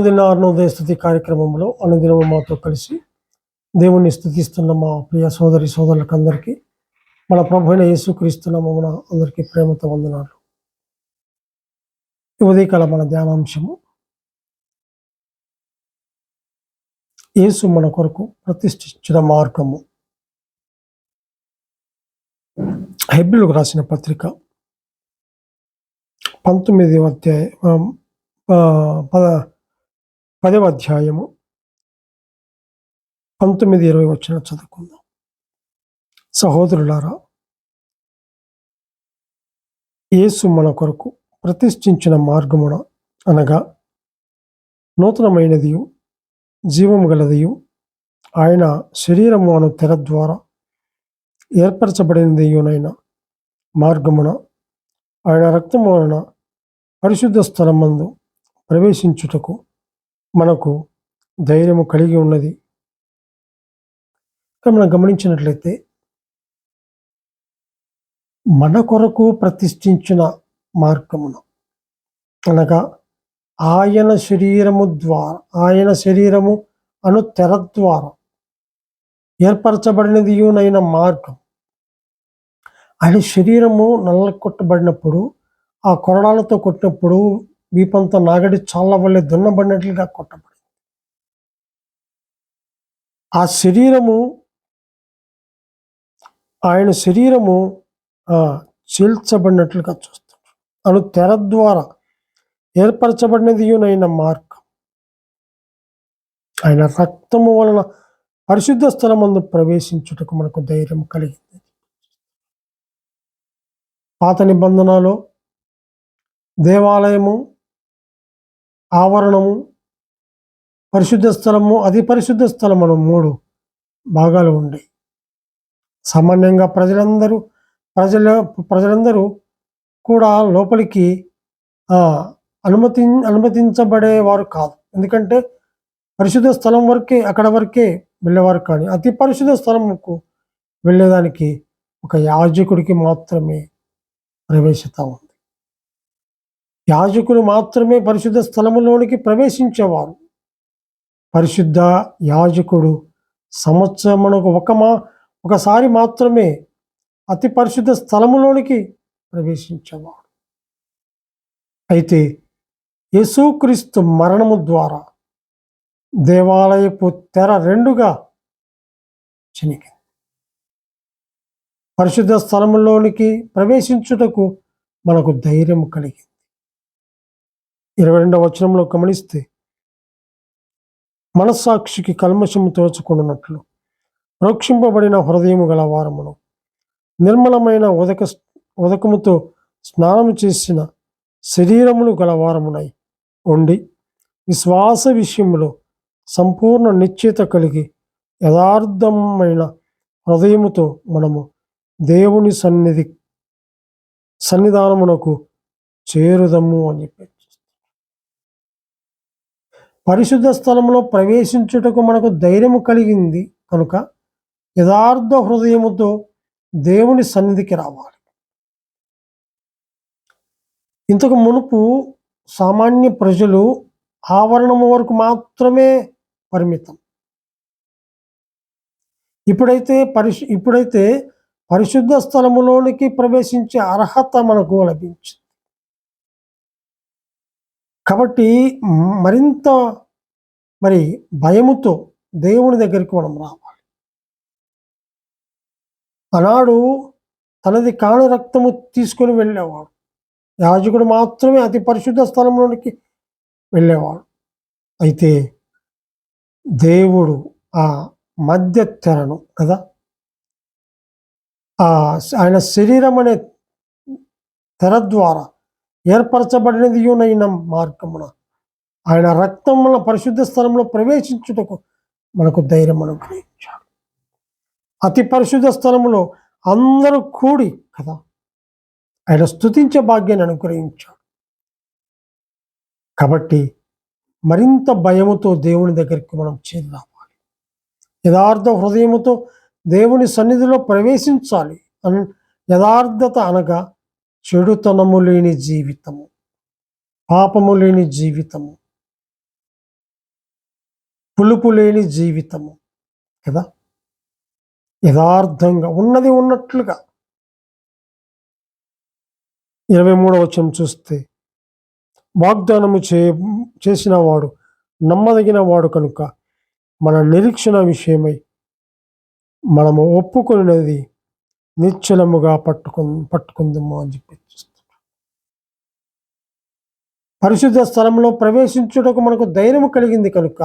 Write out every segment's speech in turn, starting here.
అనుదిన అరుణోదయ స్థుతి కార్యక్రమంలో అనుదినము మాతో కలిసి దేవుణ్ణి స్థుతిస్తున్న మా ప్రియ సోదరి సోదరులకు అందరికీ మన ప్రభు అయిన మమ్మన అందరికీ ప్రేమతో వందనాలు. ఉదయకాల మన ధ్యానాంశము యేసు మన కొరకు ప్రతిష్ఠించిన మార్గము. హెబ్రిలకు రాసిన పత్రిక పంతొమ్మిది అధ్యాయ పద పదవ అధ్యాయము పంతొమ్మిది ఇరవై వచ్చిన చదువుకుందాం. సహోదరులారా యేసు మన కొరకు ప్రతిష్ఠించిన మార్గమున అనగా నూతనమైనదియు జీవము గలదియు ఆయన శరీరము అను తెర ద్వారా ఏర్పరచబడినదియునైన మార్గమున ఆయన రక్తము వలన పరిశుద్ధ స్థలమందు ప్రవేశించుటకు మనకు ధైర్యము కలిగి ఉన్నది. మనం గమనించినట్లయితే మన కొరకు ప్రతిష్ఠించిన మార్గమును అనగా ఆయన శరీరము ద్వారా ఆయన శరీరము అను తెర ద్వారా ఏర్పరచబడినది యునైన మార్గం. ఆయన శరీరము నల్ల కొట్టబడినప్పుడు ఆ కొరడాలతో కొట్టినప్పుడు వీపంతా నాగడి చాలా వల్లే దున్నబడినట్లుగా కొట్టబడింది. ఆ శరీరము ఆయన శరీరము చీల్చబడినట్లుగా చూస్తాడు అను తెర ద్వారా ఏర్పరచబడినది యునైన మార్గం ఆయన రక్తము వలన పరిశుద్ధ స్థలమందు ప్రవేశించుటకు మనకు ధైర్యం కలిగింది. పాత నిబంధనలో దేవాలయము ఆవరణము పరిశుద్ధ స్థలము అతి పరిశుద్ధ స్థలము మూడు భాగాలు ఉండే. సామాన్యంగా ప్రజలందరూ ప్రజల ప్రజలందరూ కూడా లోపలికి ఆ, అనుమతి అనుమతించబడేవారు కాదు. ఎందుకంటే పరిశుద్ధ స్థలం వరకే అక్కడ వరకే వెళ్ళేవారు కానీ అతి పరిశుద్ధ స్థలముకు వెళ్ళేదానికి ఒక యాజకుడికి మాత్రమే ప్రవేశత ఉంది. యాజకులు మాత్రమే పరిశుద్ధ స్థలములోనికి ప్రవేశించేవారు. పరిశుద్ధ యాజకుడు సంవత్సరమునకు ఒక మా ఒకసారి మాత్రమే అతి పరిశుద్ధ స్థలములోనికి ప్రవేశించేవాడు. అయితే యేసుక్రీస్తు మరణము ద్వారా దేవాలయపు తెర రెండుగా చినికింది పరిశుద్ధ స్థలములోనికి ప్రవేశించుటకు మనకు ధైర్యం కలిగింది. ఇరవై రెండవ వచనంలో గమనిస్తే మనస్సాక్షికి కల్మషము తోచుకున్నట్లు రోక్షింపబడిన హృదయము గల వారమును. నిర్మలమైన ఉదక ఉదకముతో స్నానము చేసిన శరీరములు గలవారమునై ఉండి విశ్వాస విషయంలో సంపూర్ణ నిశ్చిత కలిగి యథార్థమైన హృదయముతో మనము దేవుని సన్నిధి సన్నిధానమునకు చేరుదము అని చెప్పి పరిశుద్ధ స్థలంలో ప్రవేశించుటకు మనకు ధైర్యము కలిగింది కనుక యథార్థ హృదయముతో దేవుని సన్నిధికి రావాలి. ఇంతకు మునుపు సామాన్య ప్రజలు ఆవరణము వరకు మాత్రమే పరిమితం. ఇప్పుడైతే పరిశు ఇప్పుడైతే పరిశుద్ధ స్థలములోనికి ప్రవేశించే అర్హత మనకు లభించింది. కాబట్టి మరింత మరి భయముతో దేవుని దగ్గరికి మనం రావాలి. ఆనాడు తనది కాని రక్తము తీసుకొని వెళ్ళేవాడు. యాజకుడు మాత్రమే అతి పరిశుద్ధ స్థలంలోనికి వెళ్ళేవాడు. అయితే దేవుడు ఆ మధ్య తెరను కదా? ఆ ఆయన శరీరం అనే తెర ద్వారా ఏర్పరచబడినదియునైన మార్గమున. ఆయన రక్తముల పరిశుద్ధ స్థలంలో ప్రవేశించుటకు మనకు ధైర్యం అనుగ్రహించాడు. అతి పరిశుద్ధ స్థలములో అందరూ కూడి కదా ఆయన స్తుతించే భాగ్యాన్ని అనుగ్రహించాడు. కాబట్టి మరింత భయముతో దేవుని దగ్గరికి మనం చేరి యథార్థ హృదయముతో దేవుని సన్నిధిలో ప్రవేశించాలి. అన్ యథార్థత అనగా చెడుతనము లేని జీవితము పాపము లేని జీవితము పులుపు లేని జీవితము కదా? యథార్థంగా ఉన్నది ఉన్నట్లుగా. ఇరవై మూడవ వచనం చూస్తే వాగ్దానము చే చేసిన వాడు నమ్మదగిన వాడు కనుక మన నిరీక్షణ విషయమై మనము ఒప్పుకున్నది నిశ్చలముగా పట్టుకు పట్టుకుందాము అని చెప్పి పరిశుద్ధ స్థలంలో ప్రవేశించుటకు మనకు ధైర్యం కలిగింది కనుక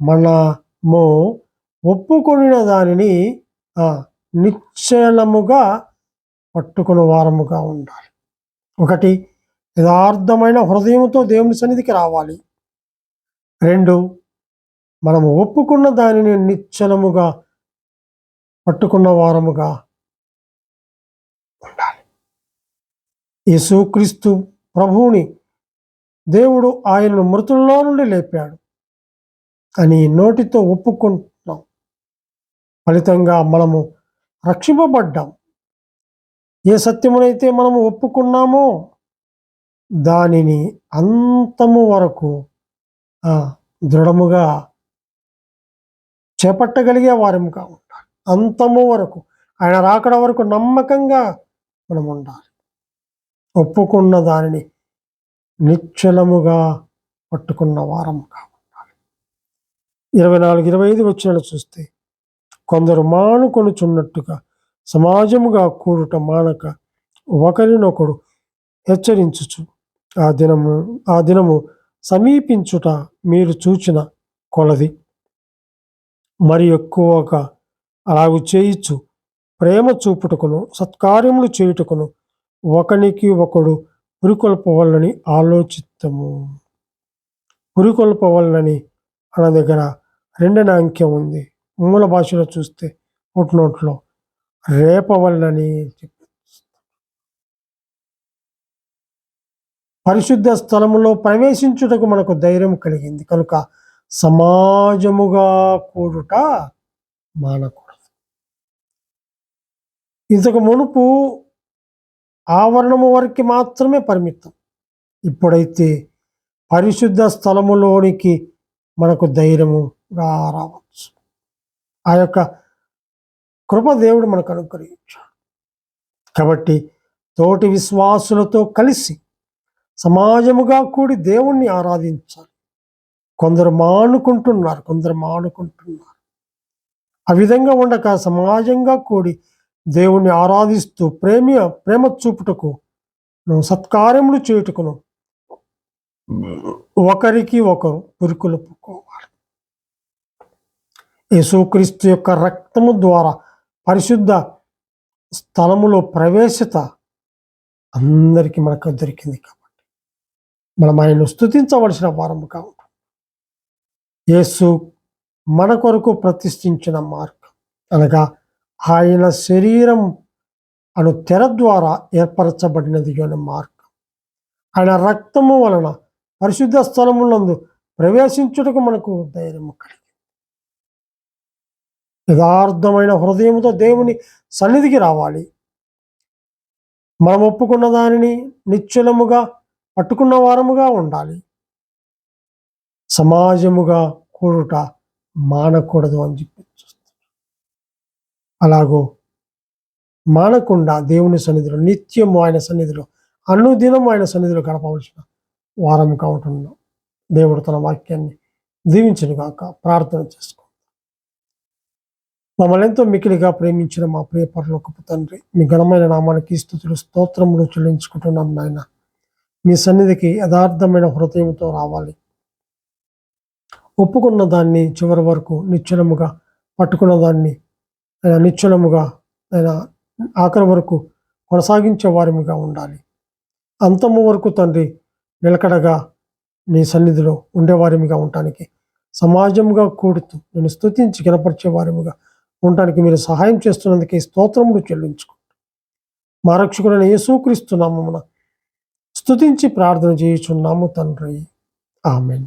మనము ఒప్పుకొనిన దానిని నిశ్చలముగా పట్టుకుని వారముగా ఉండాలి. ఒకటి యథార్థమైన హృదయంతో దేవుని సన్నిధికి రావాలి. రెండు మనము ఒప్పుకున్న దానిని నిశ్చలముగా పట్టుకున్న వారముగా యేసుక్రీస్తు ప్రభువుని దేవుడు ఆయనను మృతుల్లో నుండి లేపాడు. అని నోటితో ఒప్పుకుంటున్నాం. ఫలితంగా మనము రక్షింపబడ్డాం. ఏ సత్యమునైతే మనము ఒప్పుకున్నామో దానిని అంతము వరకు దృఢముగా చేపట్టగలిగే వారముగా ఉండాలి. అంతము వరకు ఆయన రాకడ వరకు నమ్మకంగా మనం ఉండాలి ఒప్పుకున్న దానిని నిశ్చలముగా పట్టుకున్న వారముగా ఉండాలి ఇరవై నాలుగు ఇరవై ఐదు వచ్చిన చూస్తే కొందరు మానుకొనుచున్నట్టుగా సమాజముగా కూడుట మానక ఒకరినొకడు హెచ్చరించుచు ఆ దినము ఆ దినము సమీపించుట మీరు చూచిన కొలది. మరి ఎక్కువగా అలాగు చేయిచు ప్రేమ చూపుటకును సత్కార్యములు చేయుటకును ఒకనికి ఒకడు పురికొల్పవలనని ఆలోచిత్తము. పురికొల్పవలనని అన్న దగ్గర రెండన అంకెం ఉంది. మూల భాషలో చూస్తే ఫుట్నోట్లో రేపవలనని చెప్పి పరిశుద్ధ స్థలములో ప్రవేశించుటకు మనకు ధైర్యం కలిగింది. కనుక సమాజముగా కూడుట మానకూడదు. ఇంతకు మునుపు ఆవరణము వరకు మాత్రమే పరిమితం. ఇప్పుడైతే పరిశుద్ధ స్థలములోనికి మనకు ధైర్యము రావచ్చు. ఆ యొక్క కృప దేవుడు మనకు అనుగ్రహించాడు. కాబట్టి తోటి విశ్వాసులతో కలిసి సమాజముగా కూడి దేవుణ్ణి ఆరాధించాలి. కొందరు మానుకుంటున్నారు కొందరు మానుకుంటున్నారు. ఆ విధంగా ఉండక సమాజంగా కూడి దేవుణ్ణి ఆరాధిస్తూ ప్రేమ ప్రేమ చూపుటకు సత్కార్యములు చేయుటకును ఒకరికి ఒకరు పురుకులుపుకోవాలి యేసుక్రీస్తు యొక్క రక్తము ద్వారా పరిశుద్ధ స్థలములో ప్రవేశత అందరికీ మనకు దొరికింది కాబట్టి మనం ఆయన స్థుతించవలసిన వారముగా ఉంటాం యేసు మన కొరకు ప్రతిష్ఠించిన మార్గం. అనగా ఆయన శరీరం అను తెర ద్వారా ఏర్పరచబడినది అనే మార్గం. ఆయన రక్తము వలన పరిశుద్ధ స్థలములందు ప్రవేశించుటకు మనకు ధైర్యము కలిగి యథార్థమైన హృదయంతో దేవుని సన్నిధికి రావాలి. మనం ఒప్పుకున్న దానిని నిశ్చలముగా పట్టుకున్న వారముగా ఉండాలి. సమాజముగా కూడుట మానకూడదు అని చెప్పి అలాగో మానకుండా దేవుని సన్నిధిలో నిత్యము ఆయన సన్నిధిలో అనుదినం ఆయన సన్నిధిలో గడపవలసిన వారం కావటం దేవుడు తన వాక్యాన్ని దీవించను గాక. ప్రార్థన చేసుకో మమ్మల్ని ఎంతో మికిలిగా ప్రేమించిన మా ప్రియ పరలోకపు తండ్రి మీ ఘనమైన నామానికి స్థుతులు స్తోత్రములు చెల్లించుకుంటున్నాం నాయన. మీ సన్నిధికి యథార్థమైన హృదయంతో రావాలి. ఒప్పుకున్న దాన్ని చివరి వరకు నిశ్చలముగా పట్టుకున్న దాన్ని ఆయన నిశ్చలముగా ఆయన ఆఖరి వరకు కొనసాగించే వారిగా ఉండాలి. అంతము వరకు తండ్రి నిలకడగా నీ సన్నిధిలో ఉండేవారిగా ఉండటానికి సమాజంగా కూడుతూ నేను స్థుతించి గనపరిచేవారిగా ఉండటానికి మీరు సహాయం చేస్తున్నందుకే స్తోత్రములు చెల్లించుకుంటాం మా రక్షకుడైన యేసుక్రీస్తు నామమున స్థుతించి ప్రార్థన చేయుచున్నాము తండ్రి. ఆమెన్.